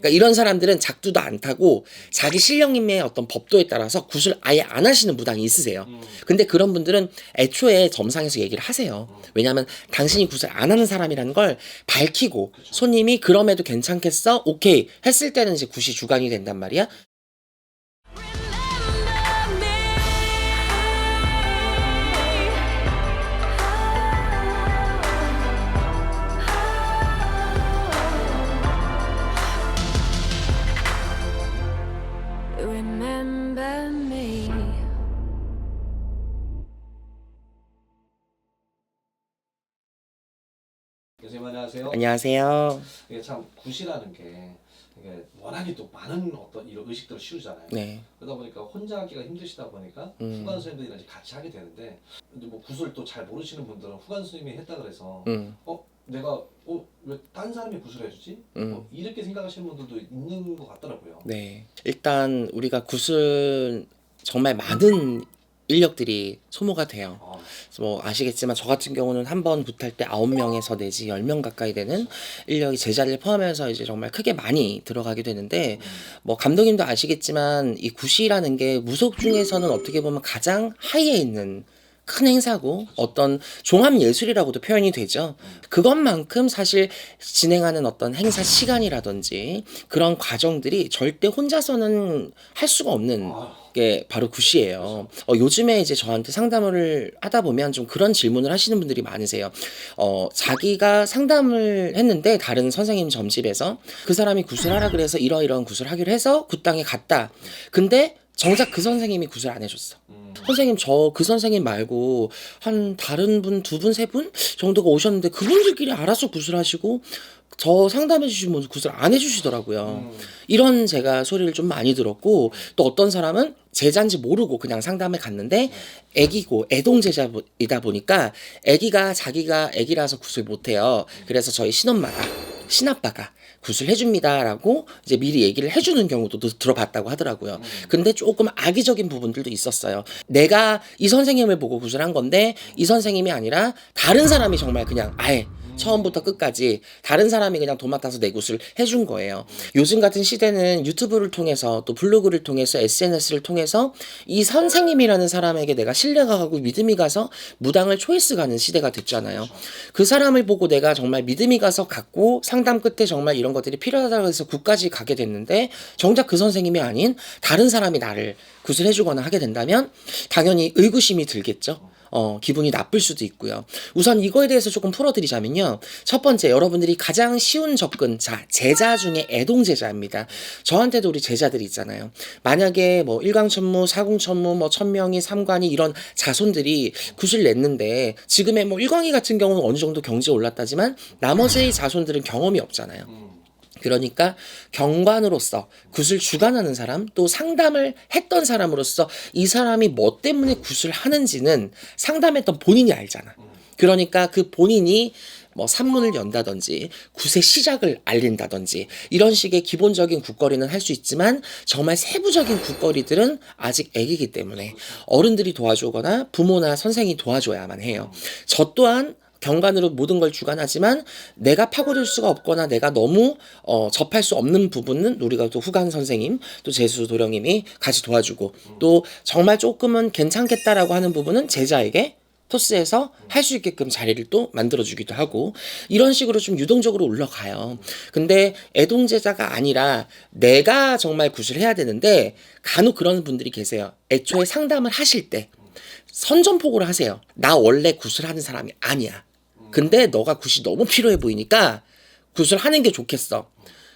그러니까 이런 사람들은 작두도 안 타고 자기 실력님의 어떤 법도에 따라서 굿을 아예 안 하시는 무당이 있으세요. 근데 그런 분들은 애초에 점상에서 얘기를 하세요. 왜냐하면 당신이 굿을 안 하는 사람이라는 걸 밝히고 손님이 그럼에도 괜찮겠어? 오케이 했을 때는 이제 굿이 주관이 된단 말이야. 교수님 안녕하세요. 안녕하세요. 이게 참 굿이라는 게 이게 워낙에 또 많은 어떤 이런 의식들을 씌우잖아요. 네. 그러다 보니까 혼자 하기가 힘드시다 보니까 음. 후관 이제 같이 하게 되는데 근데 뭐 굿을 또잘 모르시는 분들은 후관 스님이 했다 그래서 음. 어 내가 어왜 딴 사람이 굿을 해주지? 음. 어, 이렇게 생각하시는 분들도 있는 것 같더라고요. 네. 일단 우리가 굿은 정말 많은 인력들이 소모가 돼요. 아, 뭐 아시겠지만 저 같은 경우는 한번 굿할 때 9명에서 내지 10명 가까이 되는 인력이 제자리를 포함해서 이제 정말 크게 많이 들어가게 되는데 음. 뭐 감독님도 아시겠지만 이 굿이라는 게 무속 중에서는 어떻게 보면 가장 하이에 있는 큰 행사고 어떤 종합 예술이라고도 표현이 되죠. 그것만큼 사실 진행하는 어떤 행사 시간이라든지 그런 과정들이 절대 혼자서는 할 수가 없는 아, 게 바로 굿이에요. 어, 요즘에 이제 저한테 상담을 하다 보면 좀 그런 질문을 하시는 분들이 많으세요. 어, 자기가 상담을 했는데 다른 선생님 점집에서 그 사람이 굿을 하라 그래서 이러이러한 굿을 하기로 해서 굿당에 갔다. 근데 정작 그 선생님이 굿을 안 해줬어. 음. 선생님 저 그 선생님 말고 한 다른 분 두 분 세분 정도가 오셨는데 그분들끼리 알아서 굿을 하시고 저 상담해 주신 분 굿을 안 해주시더라고요. 음. 이런 제가 소리를 좀 많이 들었고 또 어떤 사람은 제자인지 모르고 그냥 상담에 갔는데 애기고 애동 제자이다 보니까 애기가 자기가 애기라서 굿을 못해요. 그래서 저희 신엄마가 신아빠가 굿을 해줍니다라고 이제 미리 얘기를 해주는 경우도 또 들어봤다고 하더라고요. 근데 조금 악의적인 부분들도 있었어요. 내가 이 선생님을 보고 굿을 한 건데 이 선생님이 아니라 다른 사람이 정말 그냥 아예 처음부터 끝까지 다른 사람이 그냥 도맡아서 내 굿을 해준 거예요. 요즘 같은 시대는 유튜브를 통해서 또 블로그를 통해서 SNS를 통해서 이 선생님이라는 사람에게 내가 신뢰가 가고 믿음이 가서 무당을 초이스 가는 시대가 됐잖아요. 그 사람을 보고 내가 정말 믿음이 가서 갔고 상담 끝에 정말 이런 것들이 필요하다고 해서 굿까지 가게 됐는데 정작 그 선생님이 아닌 다른 사람이 나를 굿을 해주거나 하게 된다면 당연히 의구심이 들겠죠. 어, 기분이 나쁠 수도 있고요. 우선 이거에 대해서 조금 풀어드리자면요. 첫 번째, 여러분들이 가장 쉬운 접근, 자, 제자 중에 애동 제자입니다. 저한테도 우리 제자들이 있잖아요. 만약에 뭐 일광천무, 사궁천무, 뭐 천명이, 삼관이 이런 자손들이 굿을 냈는데 지금의 뭐 일광이 같은 경우는 어느 정도 경지에 올랐다지만 나머지 자손들은 경험이 없잖아요. 음. 그러니까 경관으로서 굿을 주관하는 사람 또 상담을 했던 사람으로서 이 사람이 뭐 때문에 굿을 하는지는 상담했던 본인이 알잖아. 그러니까 그 본인이 뭐 산문을 연다든지 굿의 시작을 알린다든지 이런 식의 기본적인 굿거리는 할 수 있지만 정말 세부적인 굿거리들은 아직 애기기 때문에 어른들이 도와주거나 부모나 선생이 도와줘야만 해요. 저 또한 경관으로 모든 걸 주관하지만 내가 파고들 수가 없거나 내가 너무 어, 접할 수 없는 부분은 우리가 또 후간 선생님 또 재수 도령님이 같이 도와주고 또 정말 조금은 괜찮겠다라고 하는 부분은 제자에게 토스에서 할 수 있게끔 자리를 또 만들어주기도 하고 이런 식으로 좀 유동적으로 올라가요. 근데 애동제자가 아니라 내가 정말 굿을 해야 되는데 간혹 그런 분들이 계세요. 애초에 상담을 하실 때 선전포고를 하세요. 나 원래 굿을 하는 사람이 아니야. 근데 너가 굿이 너무 필요해 보이니까 굿을 하는 게 좋겠어.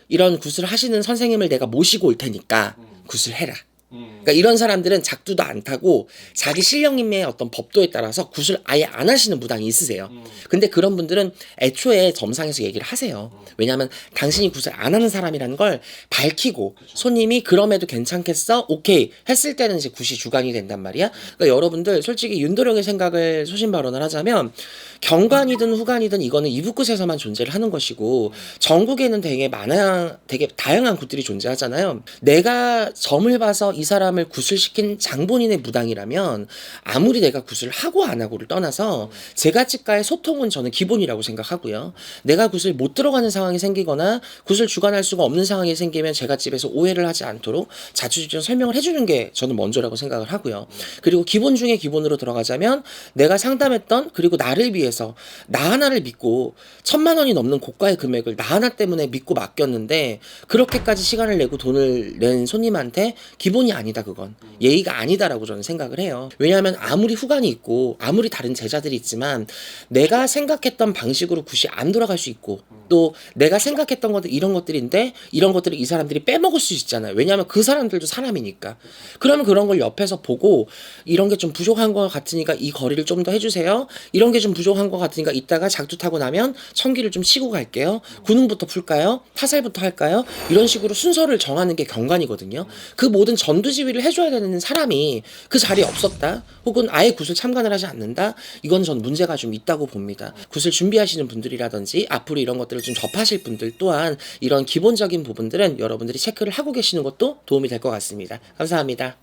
이런 굿을 하시는 선생님을 내가 모시고 올 테니까 굿을 해라. 음. 그러니까 이런 사람들은 작두도 안 타고 자기 실력님의 어떤 법도에 따라서 굿을 아예 안 하시는 무당이 있으세요. 근데 그런 분들은 애초에 점상에서 얘기를 하세요. 왜냐하면 당신이 굿을 안 하는 사람이라는 걸 밝히고 손님이 그럼에도 괜찮겠어? 오케이 했을 때는 이제 굿이 주관이 된단 말이야. 그러니까 여러분들 솔직히 윤도령의 생각을 소신 발언을 하자면 경관이든 후관이든 이거는 이북굿에서만 존재를 하는 것이고 전국에는 되게 많아 되게 다양한 굿들이 존재하잖아요. 내가 점을 봐서 이이 사람을 구슬시킨 장본인의 무당이라면 아무리 내가 구슬을 하고 안 하고를 떠나서 제가집과의 소통은 저는 기본이라고 생각하고요. 내가 구슬 못 들어가는 상황이 생기거나 구슬 주관할 수가 없는 상황이 생기면 제가 집에서 오해를 하지 않도록 자주지전 설명을 해주는 게 저는 먼저라고 생각을 하고요. 그리고 기본 중에 기본으로 들어가자면 내가 상담했던 그리고 나를 위해서 나 하나를 믿고 천만 원이 넘는 고가의 금액을 나 하나 때문에 믿고 맡겼는데 그렇게까지 시간을 내고 돈을 낸 손님한테 기본 이 아니다 그건 예의가 아니다라고 저는 생각을 해요. 왜냐하면 아무리 후간이 있고 아무리 다른 제자들이 있지만 내가 생각했던 방식으로 굿이 안 돌아갈 수 있고 또 내가 생각했던 것들 이런 것들인데 이런 것들을 이 사람들이 빼먹을 수 있잖아요. 왜냐하면 그 사람들도 사람이니까. 그러면 그런 걸 옆에서 보고 이런 게 좀 부족한 것 같으니까 이 거리를 좀 더 해주세요. 이런 게 좀 부족한 것 같으니까 이따가 작두 타고 나면 천기를 좀 치고 갈게요. 구능부터 풀까요? 타살부터 할까요? 이런 식으로 순서를 정하는 게 경관이거든요. 그 모든 전두지휘를 해줘야 되는 사람이 그 자리에 없었다. 혹은 아예 굿을 참관을 하지 않는다. 이건 전 문제가 좀 있다고 봅니다. 굿을 준비하시는 분들이라든지 앞으로 이런 것들을 좀 접하실 분들 또한 이런 기본적인 부분들은 여러분들이 체크를 하고 계시는 것도 도움이 될 것 같습니다. 감사합니다.